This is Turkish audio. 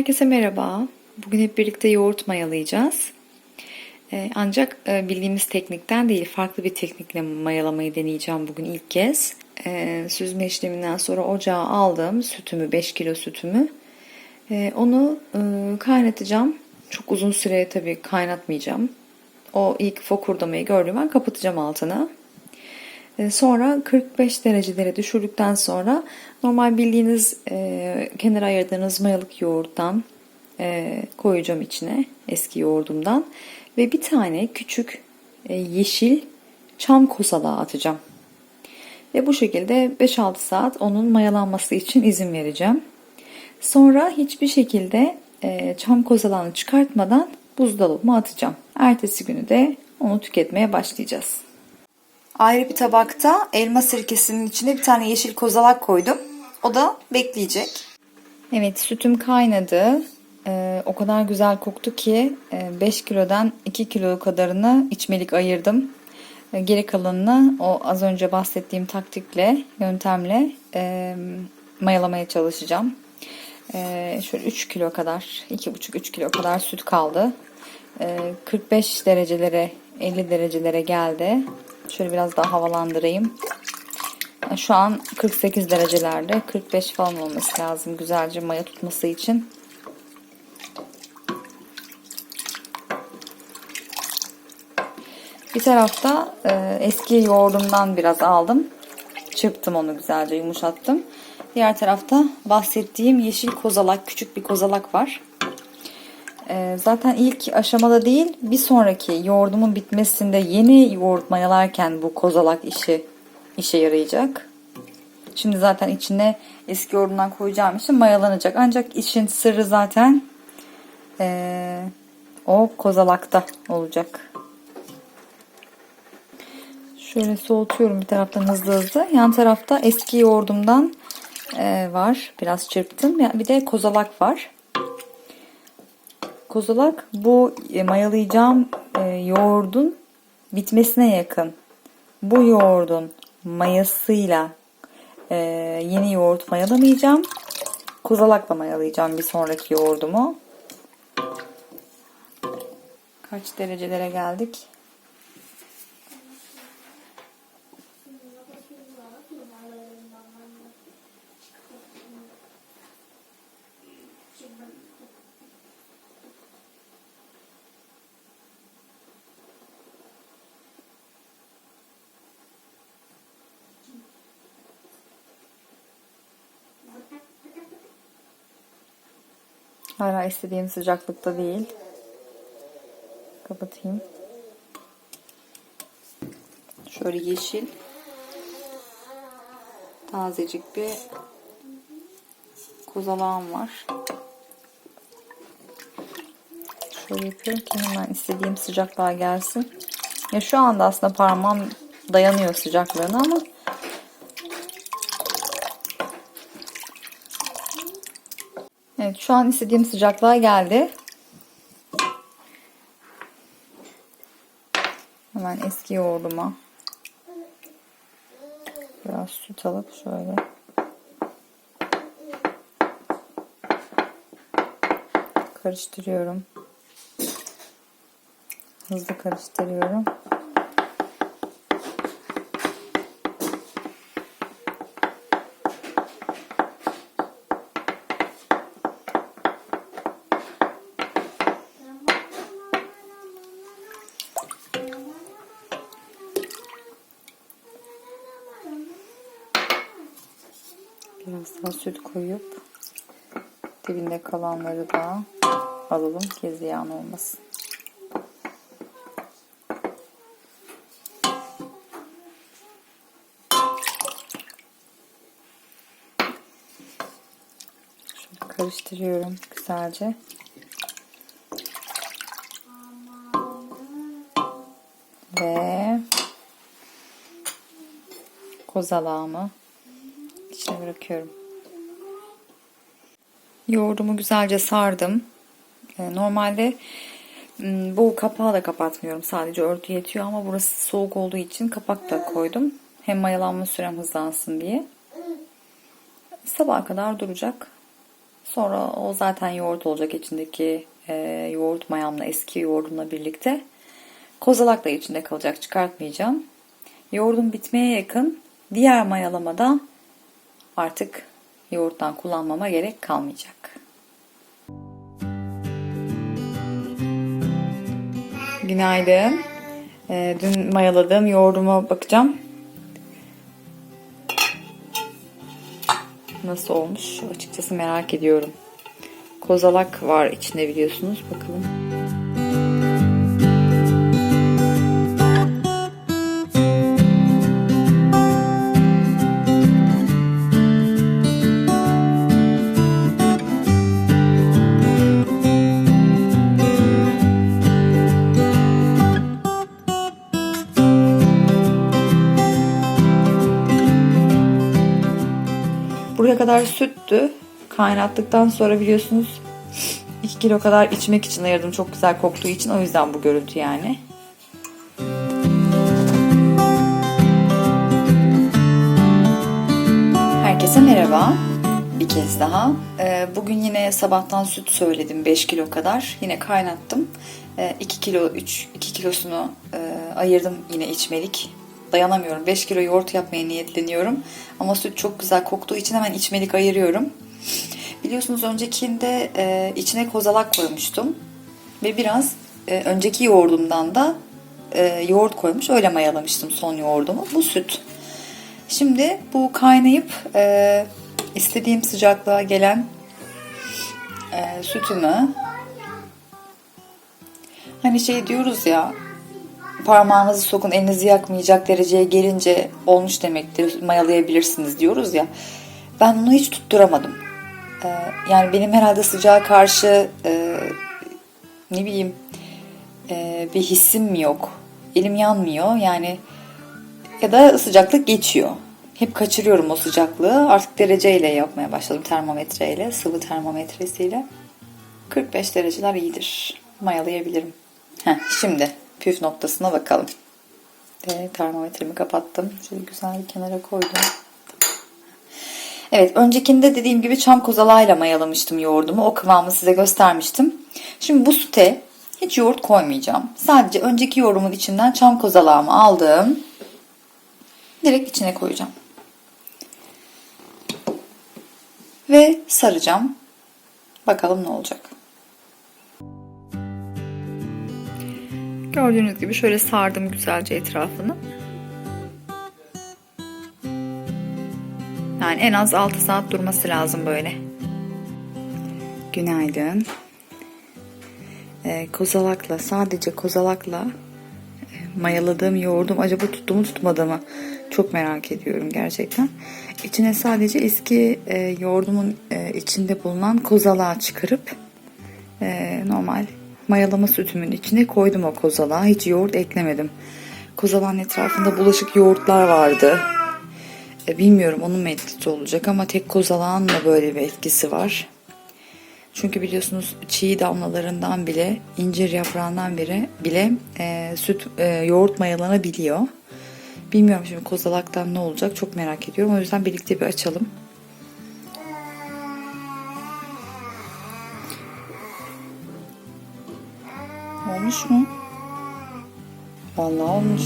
Herkese merhaba. Bugün hep birlikte yoğurt mayalayacağız. Ee, ancak e, bildiğimiz teknikten değil, farklı bir teknikle mayalamayı deneyeceğim bugün ilk kez. Ee, süzme işleminden sonra ocağa aldım sütümü, 5 kilo sütümü. Ee, onu e, kaynatacağım. Çok uzun süre tabii kaynatmayacağım. O ilk fokurdamayı gördüğüm an kapatacağım altını. Ee, Sonra 45 derecelere düşürdükten sonra normal bildiğiniz e, kenara ayırdığınız mayalık yoğurttan e, koyacağım içine eski yoğurdumdan ve bir tane küçük e, yeşil çam kozalağı atacağım. Ve bu şekilde 5-6 saat onun mayalanması için izin vereceğim. Sonra hiçbir şekilde e, çam kozalağını çıkartmadan buzdolabıma atacağım. Ertesi günü de onu tüketmeye başlayacağız. Ayrı bir tabakta elma sirkesinin içine bir tane yeşil kozalak koydum. O da bekleyecek. Evet sütüm kaynadı. Ee, o kadar güzel koktu ki 5 kilodan 2 kilo kadarını içmelik ayırdım. Ee, geri kalanını o az önce bahsettiğim taktikle, yöntemle e, mayalamaya çalışacağım. Ee, şöyle 3 kilo kadar, 2,5-3 kilo kadar süt kaldı. Ee, 45 derecelere, 50 derecelere geldi. Şöyle biraz daha havalandırayım. Şu an 48 derecelerde. 45 falan olması lazım güzelce maya tutması için. Bir tarafta e, eski yoğurdumdan biraz aldım. Çırptım onu güzelce yumuşattım. Diğer tarafta bahsettiğim yeşil kozalak, küçük bir kozalak var. E, zaten ilk aşamada değil bir sonraki yoğurdumun bitmesinde yeni yoğurt mayalarken bu kozalak işi işe yarayacak. Şimdi zaten içine eski yoğurdumdan koyacağım için mayalanacak. Ancak işin sırrı zaten e, o kozalakta olacak. Şöyle soğutuyorum bir taraftan hızlı hızlı. Yan tarafta eski yoğurdumdan e, var. Biraz çırptım. Bir de kozalak var. Kozalak bu e, mayalayacağım e, yoğurdun bitmesine yakın. Bu yoğurdun mayasıyla e, yeni yoğurt mayalamayacağım. Kozalakla mayalayacağım bir sonraki yoğurdumu. Kaç derecelere geldik? Hala istediğim sıcaklıkta değil. Kapatayım. Şöyle yeşil. Tazecik bir kozalağım var. Şöyle yapıyorum ki hemen istediğim sıcaklığa gelsin. Ya şu anda aslında parmağım dayanıyor sıcaklığına ama Evet şu an istediğim sıcaklığa geldi. Hemen eski yoğurduma biraz süt alıp şöyle karıştırıyorum. Hızlı karıştırıyorum. Biraz süt koyup dibinde kalanları da alalım ki ziyan olmasın. Şöyle karıştırıyorum güzelce. Ve kozalağımı içine bırakıyorum. Yoğurdumu güzelce sardım. Ee, Normalde bu kapağı da kapatmıyorum. Sadece örtü yetiyor ama burası soğuk olduğu için kapak da koydum. Hem mayalanma sürem hızlansın diye. Sabaha kadar duracak. Sonra o zaten yoğurt olacak içindeki e, yoğurt mayamla eski yoğurdumla birlikte. Kozalak da içinde kalacak çıkartmayacağım. Yoğurdum bitmeye yakın diğer mayalamada artık yoğurttan kullanmama gerek kalmayacak. Günaydın. Ee, dün mayaladığım yoğurduma bakacağım. Nasıl olmuş? Açıkçası merak ediyorum. Kozalak var içinde biliyorsunuz. Bakalım. Buraya kadar süttü. Kaynattıktan sonra biliyorsunuz 2 kilo kadar içmek için ayırdım. Çok güzel koktuğu için o yüzden bu görüntü yani. Herkese merhaba. Bir kez daha. Ee, Bugün yine sabahtan süt söyledim 5 kilo kadar. Yine kaynattım. 2 kilo 3 2 kilosunu e, ayırdım yine içmelik. Dayanamıyorum. 5 kilo yoğurt yapmaya niyetleniyorum. Ama süt çok güzel koktuğu için hemen içmelik ayırıyorum. Biliyorsunuz öncekinde e, içine kozalak koymuştum. Ve biraz e, önceki yoğurdumdan da e, yoğurt koymuş. Öyle mayalamıştım son yoğurdumu. Bu süt. Şimdi bu kaynayıp e, istediğim sıcaklığa gelen e, sütümü hani şey diyoruz ya parmağınızı sokun elinizi yakmayacak dereceye gelince olmuş demektir mayalayabilirsiniz diyoruz ya. Ben onu hiç tutturamadım. Ee, yani benim herhalde sıcağa karşı e, ne bileyim e, bir hissim yok? Elim yanmıyor. Yani ya da sıcaklık geçiyor. Hep kaçırıyorum o sıcaklığı. Artık dereceyle yapmaya başladım termometreyle sıvı termometresiyle. 45 dereceler iyidir. Mayalayabilirim. Heh, şimdi püf noktasına bakalım. Ve termometremi kapattım. Şöyle güzel bir kenara koydum. Evet öncekinde dediğim gibi çam kozalağıyla mayalamıştım yoğurdumu. O kıvamı size göstermiştim. Şimdi bu süte hiç yoğurt koymayacağım. Sadece önceki yoğurdumun içinden çam kozalağımı aldım. Direkt içine koyacağım. Ve saracağım. Bakalım ne olacak. Gördüğünüz gibi şöyle sardım güzelce etrafını. Yani en az 6 saat durması lazım böyle. Günaydın. Ee, kozalakla sadece kozalakla e, mayaladığım yoğurdum acaba tuttu mu tutmadı mı çok merak ediyorum gerçekten. İçine sadece eski e, yoğurdumun e, içinde bulunan kozalağı çıkarıp e, normal mayalama sütümün içine koydum o kozalağı. Hiç yoğurt eklemedim. Kozalağın etrafında bulaşık yoğurtlar vardı. E, bilmiyorum onun mu etkisi olacak ama tek kozalağın da böyle bir etkisi var. Çünkü biliyorsunuz çiğ damlalarından bile, incir yaprağından bile, bile e, süt e, yoğurt mayalanabiliyor. Bilmiyorum şimdi kozalaktan ne olacak çok merak ediyorum. O yüzden birlikte bir açalım. Olmuş mu? Vallahi olmuş.